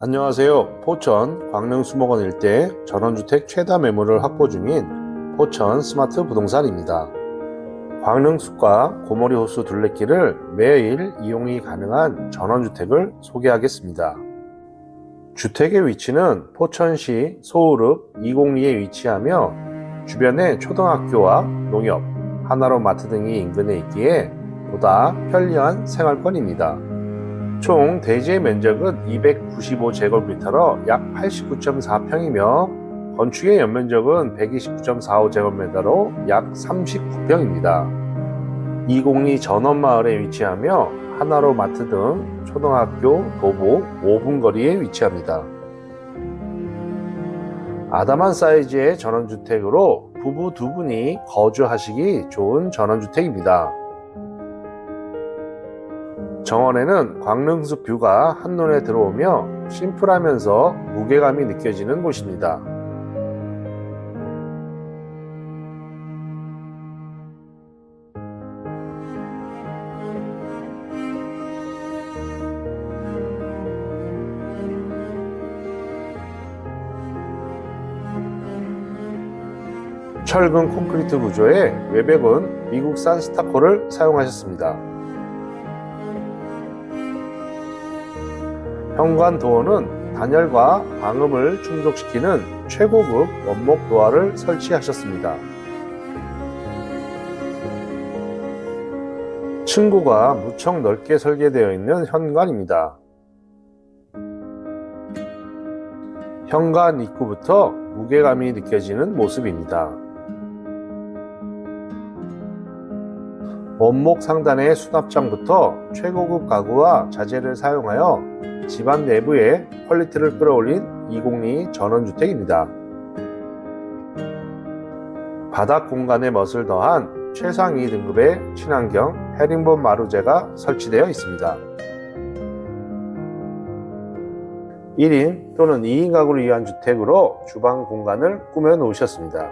안녕하세요. 포천 광릉수목원 일대 전원주택 최다 매물을 확보 중인 포천 스마트 부동산입니다. 광릉숲과 고머리 호수 둘레길을 매일 이용이 가능한 전원주택을 소개하겠습니다. 주택의 위치는 포천시 소우읍 202에 위치하며 주변에 초등학교와 농협, 하나로 마트 등이 인근에 있기에 보다 편리한 생활권입니다. 총 대지의 면적은 295제곱미터로 약 89.4평이며 건축의 연면적은 129.45제곱미터로 약 39평입니다. 202 전원마을에 위치하며 하나로 마트 등 초등학교, 도보 5분 거리에 위치합니다. 아담한 사이즈의 전원주택으로 부부 두 분이 거주하시기 좋은 전원주택입니다. 정원에는 광릉숲 뷰가 한눈에 들어오며 심플하면서 무게감이 느껴지는 곳입니다. 철근 콘크리트 구조의 외벽은 미국 산 스타코를 사용하셨습니다. 현관 도어는 단열과 방음을 충족시키는 최고급 원목 도어를 설치하셨습니다. 층고가 무척 넓게 설계되어 있는 현관입니다. 현관 입구부터 무게감이 느껴지는 모습입니다. 원목 상단의 수납장부터 최고급 가구와 자재를 사용하여 집안 내부의 퀄리티를 끌어올린 202 전원주택입니다. 바닥 공간에 멋을 더한 최상위 등급의 친환경 헤링본 마루제가 설치되어 있습니다. 1인 또는 2인 가구를 위한 주택으로 주방 공간을 꾸며 놓으셨습니다.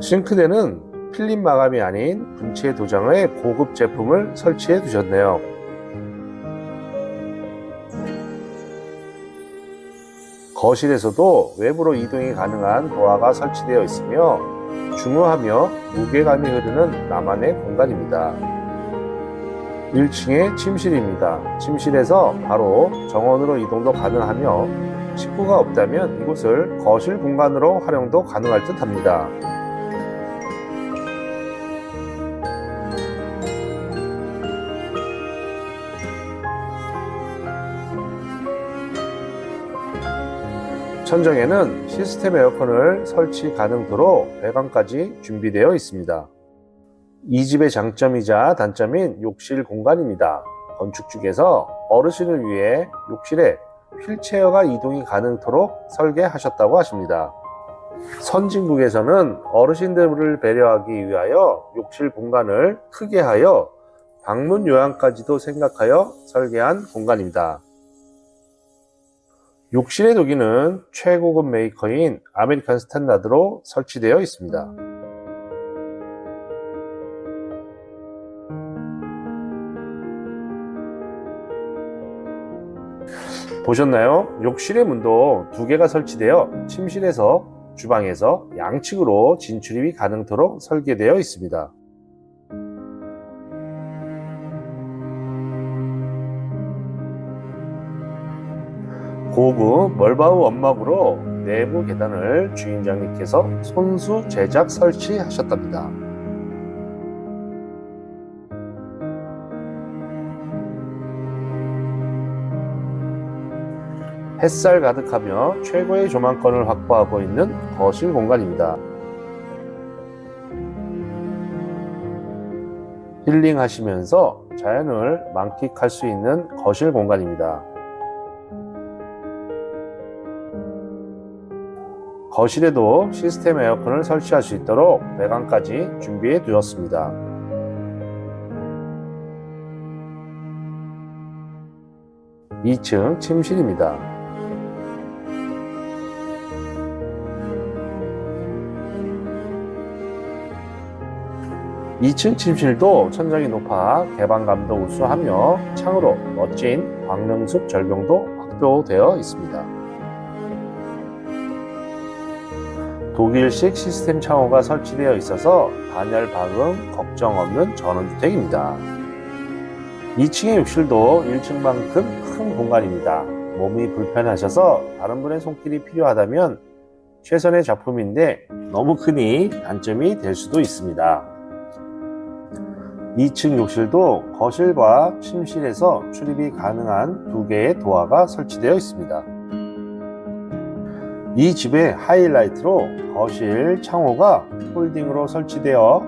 싱크대는 필름 마감이 아닌 분체 도장의 고급 제품을 설치해 두셨네요. 거실에서도 외부로 이동이 가능한 도화가 설치되어 있으며 중후하며 무게감이 흐르는 나만의 공간입니다. 1층의 침실입니다. 침실에서 바로 정원으로 이동도 가능하며 식구가 없다면 이곳을 거실 공간으로 활용도 가능할 듯 합니다. 천정에는 시스템 에어컨을 설치 가능도로 배관까지 준비되어 있습니다. 이 집의 장점이자 단점인 욕실 공간입니다. 건축 중에서 어르신을 위해 욕실에 휠체어가 이동이 가능토록 설계하셨다고 하십니다. 선진국에서는 어르신들을 배려하기 위하여 욕실 공간을 크게 하여 방문 요양까지도 생각하여 설계한 공간입니다. 욕실의 도기는 최고급 메이커인 아메리칸 스탠다드로 설치되어 있습니다. 보셨나요? 욕실의 문도 두 개가 설치되어 침실에서 주방에서 양측으로 진출입이 가능토록 설계되어 있습니다. 고급 멀바우 원목으로 내부 계단을 주인장님께서 손수 제작 설치하셨답니다. 햇살 가득하며 최고의 조망권을 확보하고 있는 거실 공간입니다. 힐링하시면서 자연을 만끽할 수 있는 거실 공간입니다. 거실에도 시스템 에어컨을 설치할 수 있도록 배관까지 준비해 두었습니다. (2층) 침실입니다. 2층 침실도 천장이 높아 개방감도 우수하며 창으로 멋진 광릉숲 절경도 확보되어 있습니다. 독일식 시스템 창호가 설치되어 있어서 단열 방음 걱정 없는 전원주택입니다. 2층의 욕실도 1층만큼 큰 공간입니다. 몸이 불편하셔서 다른 분의 손길이 필요하다면 최선의 작품인데 너무 크니 단점이 될 수도 있습니다. 2층 욕실도 거실과 침실에서 출입이 가능한 두 개의 도어가 설치되어 있습니다. 이 집의 하이라이트로 거실 창호가 폴딩으로 설치되어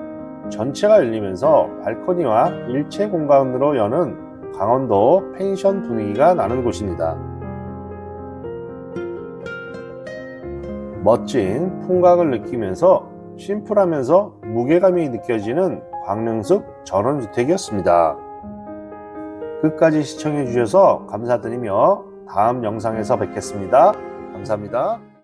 전체가 열리면서 발코니와 일체 공간으로 여는 강원도 펜션 분위기가 나는 곳입니다. 멋진 풍각을 느끼면서 심플하면서 무게감이 느껴지는 광릉숲 전원주택이었습니다. 끝까지 시청해 주셔서 감사드리며 다음 영상에서 뵙겠습니다. 감사합니다.